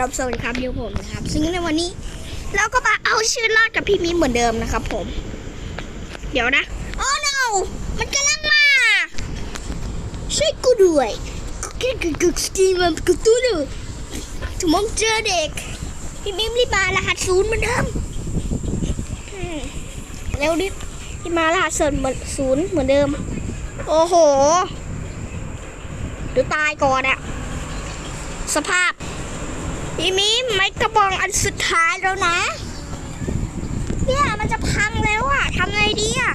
รับสวัสดีครับเดี๋ยวผมนะครับ ซึ่งในวันนี้เราก็มาเอาชื่อรอดกับพี่มิ้นเหมือนเดิมนะครับผม เดี๋ยวนะ โอ้ no มันกำลังมา ช่วยกูด้วยกูกึกกึกสกีมันกูตู้ดูถึงมองเจอเด็ก พี่มิ้มรีบมารหัสศูนย์เหมือนเดิมเร็วดิรีบมารหัสศูนย์เหมือนศูนย์เหมือนเดิม โอ้โหเดี๋ยวตายก่อนอะสภาพ พี่มิมไม้กระบองอันสุดท้ายแล้วนะ เนี่ยมันจะพังแล้วอะทำไงดีอะ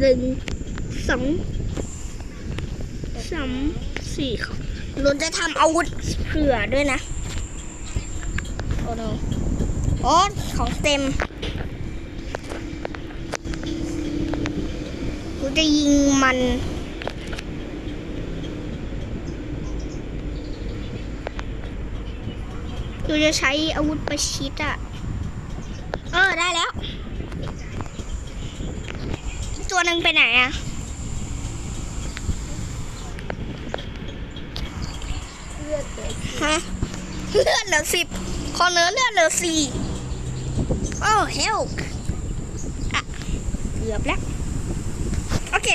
หนึ่งสองสามสี่เราจะทำอาวุธเผื่อด้วยนะ โอ้โนโอ้ของเต็มกูจะยิงมัน ดูจะใช้อาวุธประชิดอะเออได้แล้ว ตัวหนึ่งไปไหนอะฮะเลือดเหลือสิบคอเนื้อเลือดเหลือสี่โอ้เฮลเกือบแล้ว โอเค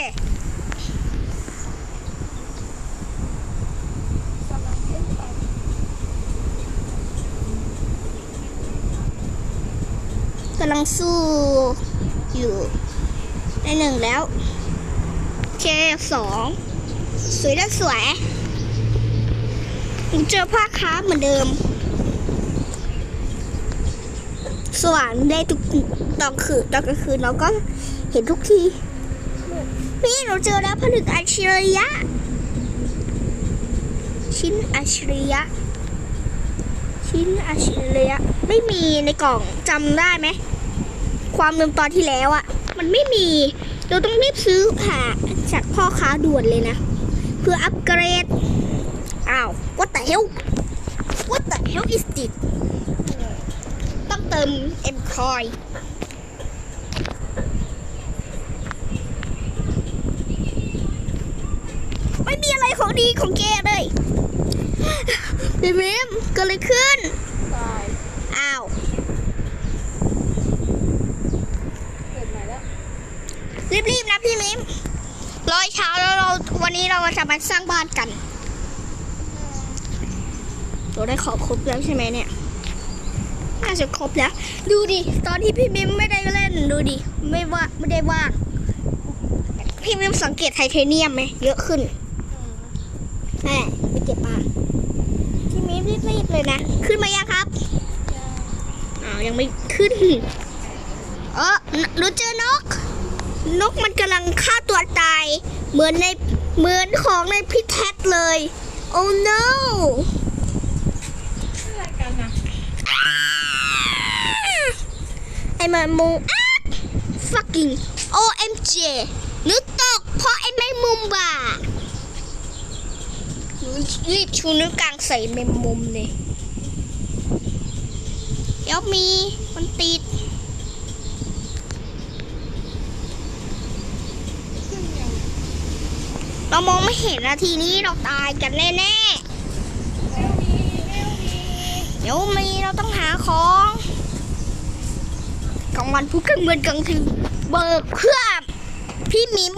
กำลังสู้อยู่ในหนึ่งแล้ว โอเคสองสวยและสวยเจอผ้าค้าเหมือนเดิม สว่างได้ทุกตอนคืนตอนกลางคืนเราก็เห็นทุกทีพี่หนูเจอแล้วผลึกอัจฉริยะ ชิ้นอัจฉริยะ ชิ้นอัจฉริยะ ไม่มีในกล่องจำได้ไหม ความเดิมตอนที่แล้วอะ่ะมันไม่มี เราต้องรีบซื้อหาจากพ่อค้าด่วนเลยนะ เพื่ออัปเกรด อ้าว what the hell what the hell is this ต้องเติม M coin ไม่มีอะไรของดีของแกเลยพี่มิมเกิดอะไรขึ้นตายอ้าว เกิดใหม่แล้ว รีบๆนะพี่มิมร้อยเช้าแล้วเราวันนี้เราจะมาสร้างบ้านกัน เราได้ขอครบแล้วใช่ไหมเนี่ย น่าจะครบแล้ว ดูดิ ตอนที่พี่มิมไม่ได้เล่นดูดิ ไม่ว่าไม่ได้ว่าง พี่มิมสังเกตไทเทเนียมไหมเยอะขึ้นแม่ไปเก็บมาพี่มิมรีบๆเลยนะ ขึ้นมายังครับอ้าวยังไม่ขึ้น เออหนูเจอนก นกมันกำลังฆ่าตัวตาย เหมือนในเหมือนของในพิแทสเลย โอ้ no อะไรกันนะไอ้แมงมุมอ๊ะ fucking OMG นึกตกเพราะไอ้แมงมุมบ่าหนูรีบชูนิ้วกลางใส่แมงมุมเลยเดี๋ยวมีมันติด ขึ้นยัง เรา มองไม่เห็นนาทีนี้เราตายกันแน่ๆเดี๋ยวมีเราต้องหาของกลางวันพุธกลางเมือนกลางคืนเบิกเพื่อพี่มิม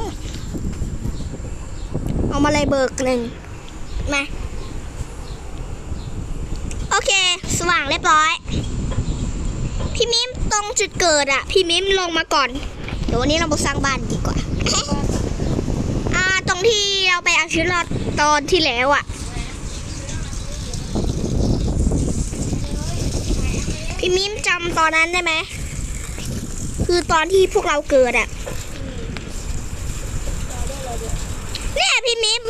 เอามาเลยเบิกหนึ่งมาโอเค สว่างเรียบร้อย พี่มิมตรงจุดเกิดอะพี่มิมลงมาก่อน เดี๋ยววันนี้เรามาสร้างบ้านดีกว่า ที่เราไปอาชีวิรอดตอนที่แล้วอะพี่มิมจำตอนนั้นได้ไหม คือตอนที่พวกเราเกิดอะเนี่ยพี่มิม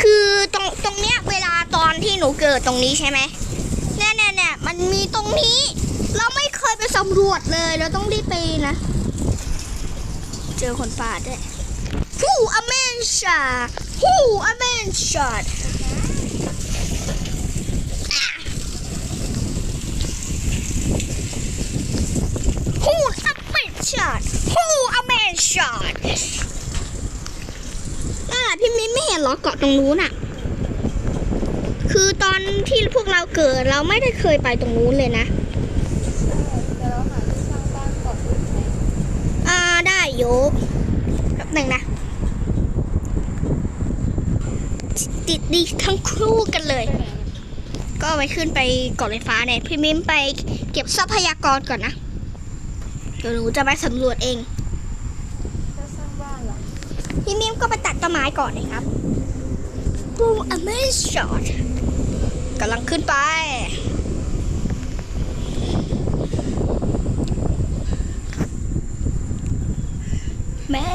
คือตรงตรงเนี้ยเวลาตอนที่หนูเกิดตรงนี้ใช่ไหมเนี่ยเนี่ยเนี่ยมันมีตรงนี้ เราไม่เคยไปสำรวจเลย เราต้องรีบไปนะ เจอคนป่าด้วย Woo, a man shot. Woo, a man shot. Who a man shot? Who a man shot? น่นแหลพี่มิ้นไม่เห็นหรอเกาะตรงนู้นอะคือตอนที่พวกเราเกิดเราไม่ได้เคยไปตรงนู้นเลยนะอ่าได้โยแป๊บนึ่งนะ ติดดีทั้งคู่กันเลย ก็ไปขึ้นไปเกาะไฟฟ้าเนี่ยพี่มิ้มไปเก็บทรัพยากรก่อนนะ เดี๋ยวหนูจะไปสำรวจเองพี่มิ้มก็ไปตัดต้นไม้ก่อนนะครับบูมอเมซช็อตกำลังขึ้นไป แม่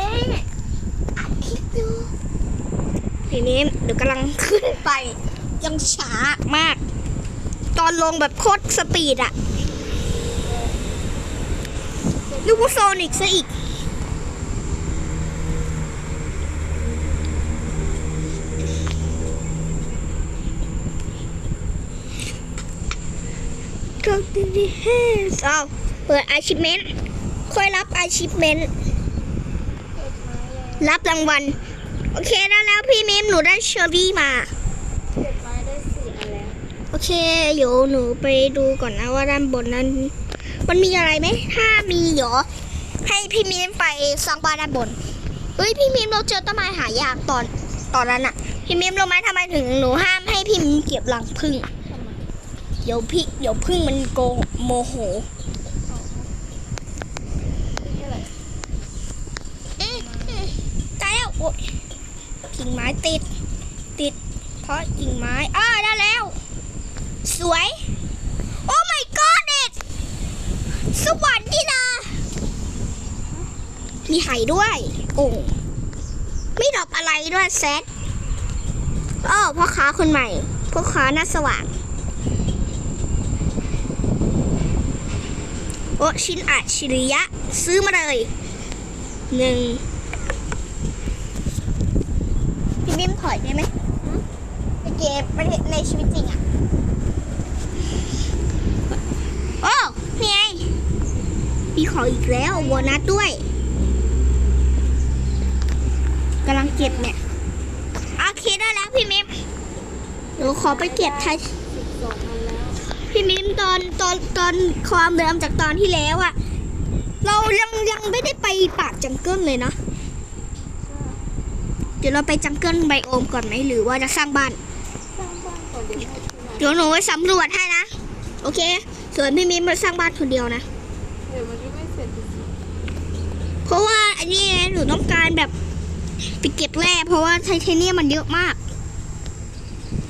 อัดคลิปอยู่ พี่มิมเดี๋ยวกำลังขึ้นไป ยังช้ามาก ตอนลงแบบโคตรสปีดอะลูกโซนิกซะอีกก็ดีดีเฮ้เอาเปิด achievement ค่อยรับ achievement เม้เลยรับรางวัล โอเคได้แล้ว มหนูได้เชอรี่มาเก็บไม้ได้สี่อันแล้ว โอเคเดี๋ยวหนูไปดูก่อนนะว่าด้านบนนั้น มันมีอะไรไหม ถ้ามีเดี๋ยวให้พี่มิมไปสร้างบ้านด้านบนเฮ้ยพี่มิมเราเจอต้นไม้หายากตอนตอนนั้นอะพี่มิมรู้ไหมทำไมถึงหนูห้ามให้พี่มิมเก็บรังผึ้งเดี๋ยวพี่เดี๋ยวผึ้งมันโกโมโหนี่อะไรอืมอืมตายแล้วโอ๊ย กิ่งไม้ติด ติด เพราะกิ่งไม้อ้าได้แล้ว สวย โอ้ my god เด็กสวรรค์ที่นามีไห่ด้วยโอ้ไม่ดรอกอะไรด้วยแซดอ้อพ่อค้าคนใหม่พ่อค้าหน้าสว่าง โอ้ ชิ้นอัจฉริยะ ซื้อมาเลยหนึ่ง ถอยได้ไหมในเกมประเทศในชีวิตจริงอะโอ้นี่ไงมีของอีกแล้วโบนัสด้วยกำลังเก็บเนี่ยโอเคได้แล้วพี่มิมหนูขอไปเก็บท้ายพี่มิมตอนตอนตอนความเดิมจากตอนที่แล้วอะเรายังยังไม่ได้ไปป่าจังเกิลเลยเนาะ ดี๋ยวเราไปจังเกิลไบโอมก่อนไหมหรือว่าจะสร้างบ้าน สร้างบ้านก่อนเดี๋ยวให้ที่มาเดี๋ยวหนูไปสำรวจให้นะ โอเค ส่วนพี่มิมไปสร้างบ้านคนเดียวนะ เดี๋ยวมันจะไม่เสร็จอีกเพราะว่าอันนี้ไงหนูต้องการแบบไปเก็บแร่เพราะว่าไทเทเนียมมันเยอะมาก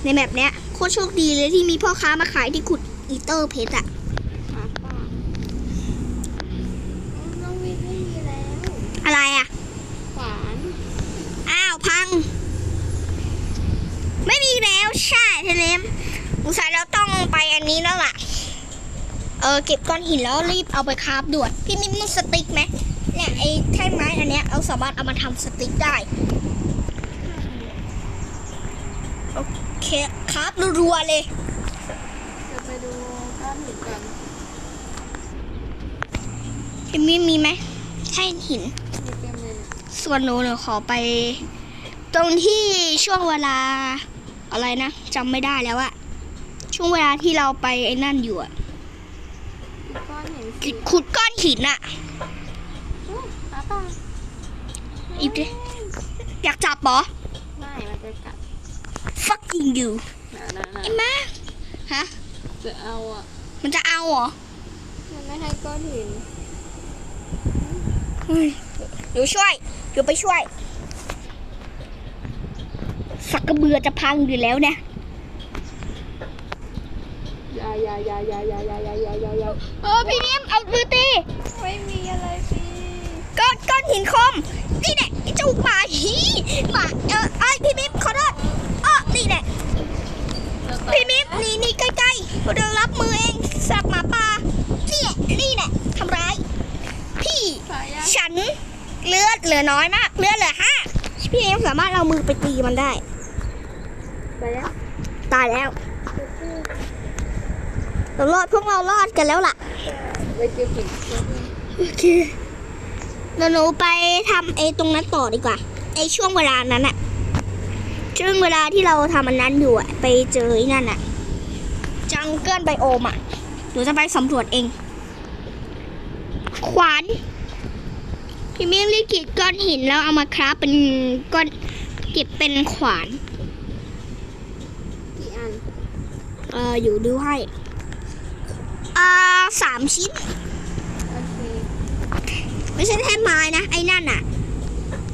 ในแบบเนี้ยโคตรโชคดีเลยที่มีพ่อค้ามาขายที่ขุดอีเตอร์เพชรอะ หาป่าน้องวิทย์ไม่มีแล้ว อะไรอะ ขวาน อ้าวพัง ไม่มีแล้ว ใช่เทเลมอุตส่าห์เราต้องไปอันนี้แล้วล่ะ เออเก็บก้อนหินแล้วรีบเอาไปคราฟด่วน พี่มิมมีสติ๊กไหมเนี่ยไอ้แท่งไม้อันเนี้ยเราสามารถเอามาทำสติ๊กได้ โอเคคราฟรัวๆเลยเดี๋ยวไปดูก้อนหินกันพี่มิมมีไหมแท่งหินมีเต็มเลยเนี่ยส่วนหนูเนี่ยขอไป ตรงที่ช่วงเวลา อะไรนะจำไม่ได้แล้วอะช่วงเวลาที่เราไปไอ้นั่นอยู่อะอีกก้อนหินสีขุดก้อนหินอะอุ๊ยหาป่าอีกดิอยากจับเหรอ ไม่มันจะกัด fucking you นะนะนะไอ้แม่ฮะจะเอาอะ มันจะเอาเหรอมันไม่ให้ก้อนหิน เฮ้ยเดี๋ยวช่วยเดี๋ยวไปช่วย สักกระเบือจะพังอยู่แล้วเนี่ยอยาอยาอยาอยาอยาอยาอยาอยาอยาอยาเออพี่นิ่มเอามือตีไม่มีอะไรสิก้อนก้อนหินคมนี่แหละไอ้เจ้าหมาหีหมาเออไอ้ยพี่มิมขอโทษเออนี่แหละพี่มิมนี่นี่ใกล้ๆเดี๋ยวรับมือเองสับหมาป่านี่แหละนี่แหละทำร้าย พี่สายยาฉันเลือดเหลือน้อยมาก เลือดเหลือห้าพี่เอ็มสามารถเอามือไปตีมันได้ สายยาตายแล้ว เรารอดพวกเรารอดกันแล้วล่ะ ไปเก็บหินโอเคเดี๋ยวหนูไปทำไอ้ตรงนั้นต่อดีกว่าไอ้ช่วงเวลานั้นอะช่วงเวลาที่เราทำอันนั้นอยู่อะไปเจอไอ้นั่นอะจังเกิลไบโอมอะหนูจะไปสำรวจเอง ขวานพี่มิ้มรีบเก็บก้อนหินแล้วเอามาคราฟเป็นก้อนเก็บเป็นขวาน กี่อัน เอออยู่ดูให้อ่าสามชิ้นโอเคไม่ใช่แท่ไม้นะ ไอ้นั่นอะ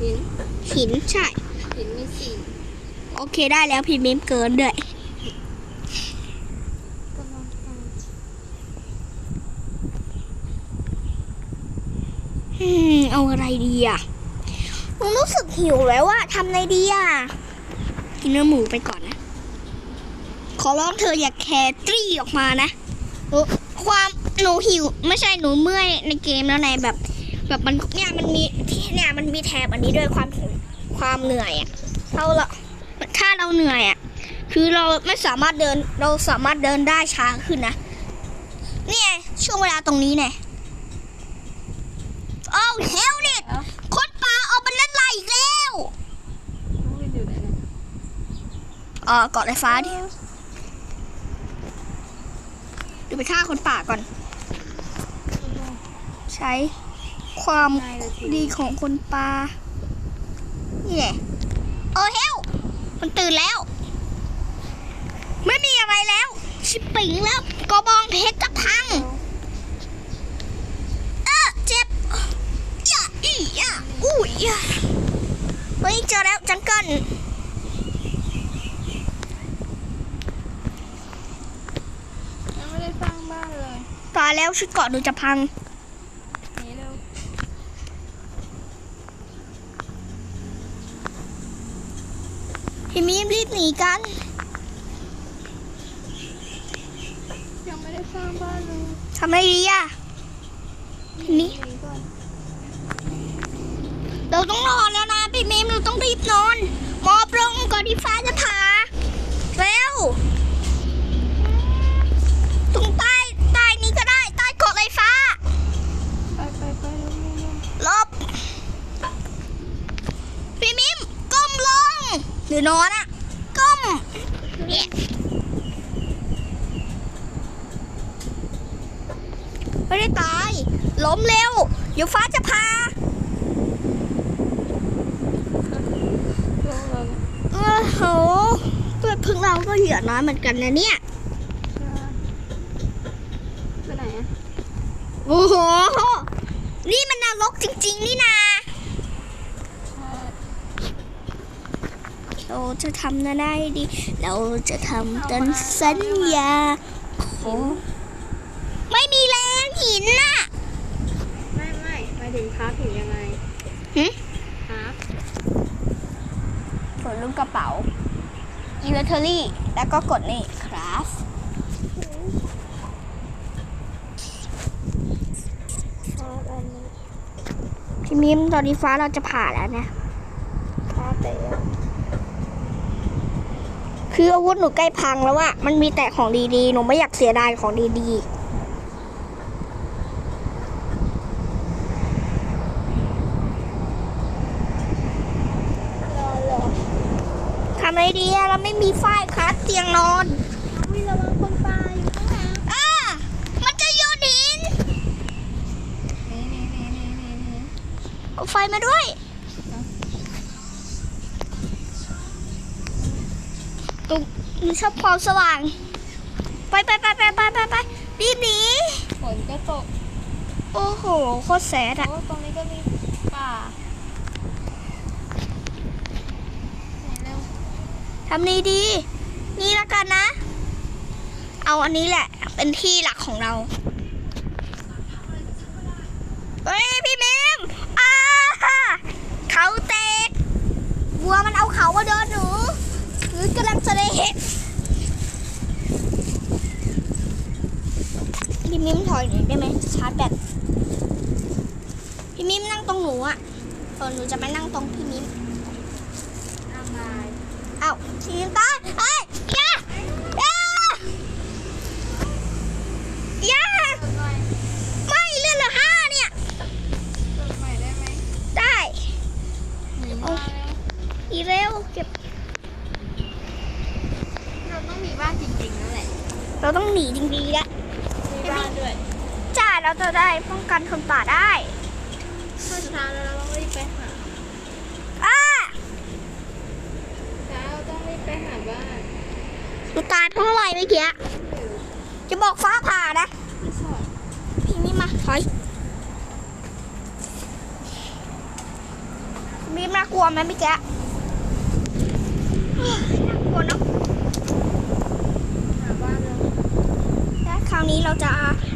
หินหินใช่ หินมีสี่โอเคได้แล้วพี่มิ้มเกินด้วยกำลังทอืมเอาอะไรดีอะหนูรู้สึกหิวแล้วว่าทำอะไรดีอะ กินเนื้อหมูไปก่อนนะ ขอร้องเธออย่าแคตรี่ออกมานะหนูความหนูหิวไม่ใช่หนูเมื่อยในเกมแล้วในแบบ แบบมันเนี่ยมันมีที่เนี่ยมันมีแถบอันนี้ด้วยความหิวความเหนื่อยอะเราละถ้าเราเหนื่อยอะคือเราไม่สามารถเดินเราสามารถเดินได้ช้าขึ้นนะนี่ไงช่วงเวลาตรงนี้ไงโอ้เฮลดิำแล้วคนป่าออกมาเล่นไรอีกแล้วน้องวินอยู่ไหนเนี่ยเออเกาะไฟฟ้าดิดู ไปฆ่าคนป่าก่อน ใช้ความดีของคนป่านี่แหละเออเฮลมันตื่นแล้ว ไม่มีอะไรแล้ว ชิปปิงแล้วกระบองเพชรจะพัง เออเจ็บอย่าอีอย่าอุ้ยอย่าเฮ้ยเจอแล้วจังเกิล ยังไม่ได้สร้างบ้านเลย ตาย แล้วชุดเกาะหนูจะพังหนีเร็วพี่มีรีบหนีกัน ยังไม่ได้สร้างบ้านเลยทำไมดีอะนี่หนีก่อนเราต้องนอนแล้วนะพี่มิมเราต้องรีบนอนหมอบลงก่อนที่ฟ้าจะผ่าเร็วตรงใต้ใต้นี้ก็ได้ใต้เกาะไฟฟ้า ไปไปไปเร็วเร็วเร็ว ลบพี่มิมก้มลง หรือนอนอะก้มเนี่ยไม่ได้ตาย ล้มเร็ว เดี๋ยวฟ้าจะพาลงเลยโอ้โหตัวพึ่งเราก็เหลือน้อยเหมือนกันนะเนี่ยไปไหนอะโอ้โห นี่มันนรกจริง ๆ นี่นา เรา จะทำนะได้ดี เราจะทำตามสัญญาขอไม่มีแรงหินน่ะ ไม่ไม่หมายถึงคราฟถึงยังไงหึคราฟกดลูกกระเป๋า inventory แล้วก็กดนี่ craft คราฟอันนี้พี่มิมตอนนี้ฟ้าเราจะผ่าแล้วเนี่ย คราฟแต่ คืออาวุธหนูใกล้พังแล้วอะมันมีแต่ของดีๆ หนูไม่อยากเสียดายของดีรอเหรอๆทำอะไรดีอะเราไม่มีฝ้ายคัดเตียงนอนวิระวังคนตายอยู่ข้างหลังอ่ามันจะโยนหินนี่นี่นี่นี่นี่นี่เอาไฟมาด้วย ตุก หนูชอบความสว่าง ไปไปไปไปไปไปไปรีบหนีฝนก็ตกโอ้โหโคตรแสดโอ้อะตรงนี้ก็มีป่าไหนเร็วทำนี้ดี นี่ละกันนะ เอาอันนี้แหละ เป็นที่หลักของเราเฮ้ยพี่เมมอ้าเขาเตกวัวมันเอาเขามาโดนหนู รือกำลังจะได้เห็นพี่มิมถอยหน่อยได้ไหมชาร์จแบตพี่มิมนั่งตรงหนูอะส่วนหนูจะไปนั่งตรงพี่มิมน้ำลายเอ้าทีมตายเอ้ยย่าย่าอย่าเปิดหน่อยไม่เลื่อนเหลือห้าเนี่ยได้อีเร็วเก็บ เราต้องมีบ้านจริงๆนั่นแหละอเราต้องหนีจริงๆแล้วมีบ้านด้วยจ้าเราจะได้ป้องกันคนป่าได้ถ้าสุดท้ายแล้วเราต้องรีบไปหาอ้าแล้วเราต้องรีบไปหาบ้านหนูตายเพราะอะไรเมื่อกี้จะบอกฟ้าผ่านะไม่ชอบพี่มิมมาถอยมิมน่ากลัวไหมเมื่อกี้เฮ้ยน่ากลัวเนาะ หาบ้านแล้ว แล้วคราว นี้เราจะ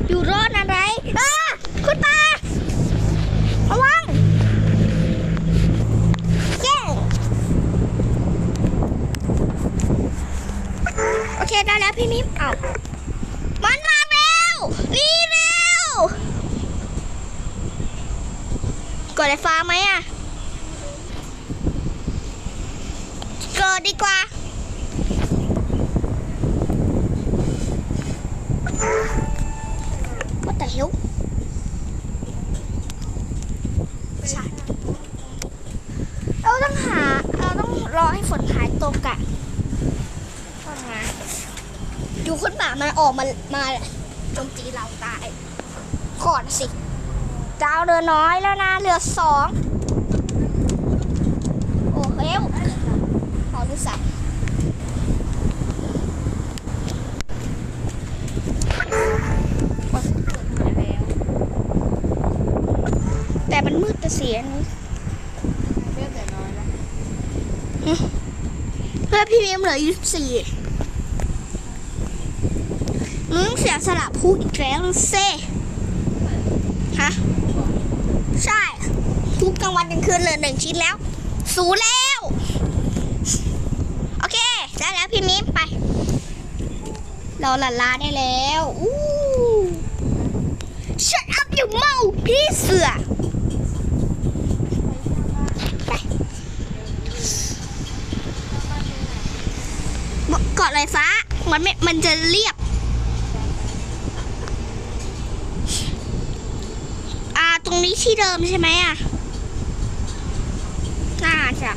อยู่รอดอะไรอาคุณตาระวังแย่โอเคได้แล้วพี่มิมเอามันมาแล้วรีเร็วกดไฟฟ้าไหมอะกดดีกว่า What the hell ใช่ เราต้องหาเราต้องรอให้ฝนหายตกอะทำไงอยู่คนป่ามันออกมามาโจมตีเราตายก่อนสิดาวเรือน้อยแล้วนะเรือสอง โอ้เฮลขอดูสัตว์ หาแล้ว แต่มันมืดแต่เสียนี้ เลือดแต่น้อยแล้ว เพี่เมีมเหลือยู่สี่มึงเสียสละพูดอีกแล้วเซ่ฮะ ใช่ทุกกลางวันกลางคืนเลือหนึ่งชิ้นแล้ว สูแล้ว โอเค ได้แล้วพี่มิมไป เราหลันลาได้แล้วอู้ Shut up you mouth พี่เสือ ไป เกาะ ลอยฟ้า มันไม่ มันจะเรียบ อ่า ตรงนี้ที่เดิมใช่ไหมอะ น่าจะ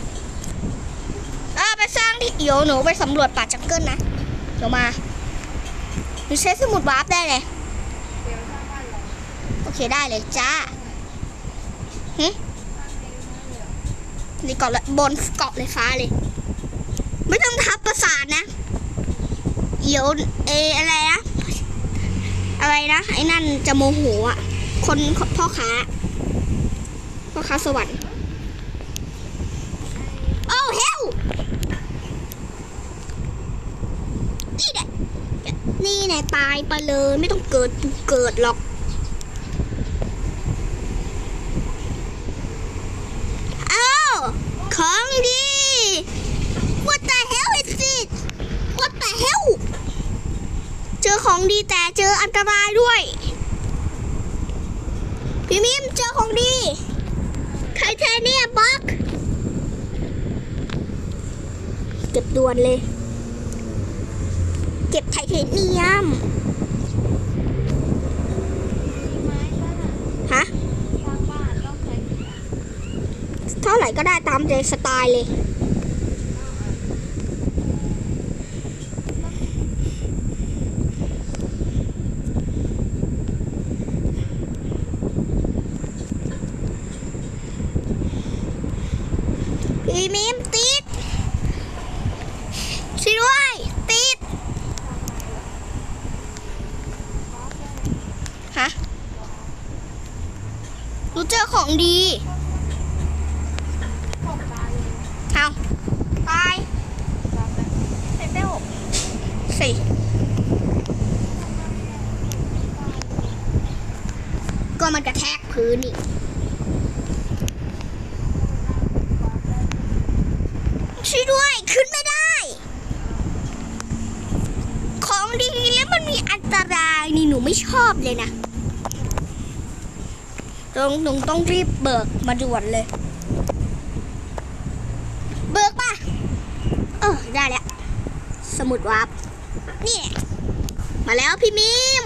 เออไปสร้างที่เดี๋ยวหนูไปสำรวจป่าจังเกิลนะ เดี๋ยวมา หนูใช้สมุดวาร์ปได้เลย โอเคได้เลยจ้าหึนี่เกาะเลยบนเกาะเลยฟ้าเลย ไม่ต้องทับประสาทนะ เดี๋ยวเออะไรนะอะไรนะไอ้นั่นจะโมโหอะ คนพ่อค้าพ่อค้าสวรรค์โอ้เฮลนี่แหละนี่แหละตายไปเลยไม่ต้องเกิดเกิดหรอก อ้าวของดี What the hell is it What the hell เจอ ของดีแต่เจออันตรายด้วย พี่มิมเจอของดีไทเทเนียมบล็อกเก็บด่วนเลย เก็บไทเทเนียมฮะเท่าไหร่ก็ได้ตามใจสไตล์เลย พี่มิมติดช่วยด้วยติด ฮะหนูเจอของดี ของตายเลย เอาตาย ตามไป เซเบล สี่ก็มันกระแทกพื้นอีกช่วยด้วยขึ้นไม่ได้ ของดีแล้วมันมีอันตรายนี่หนูไม่ชอบเลยนะต้องหนูต้องรีบเบิกมาด่วนเลย เบิกป่ะ เออได้แล้ว สมุดวาร์ป แล้วพี่มิม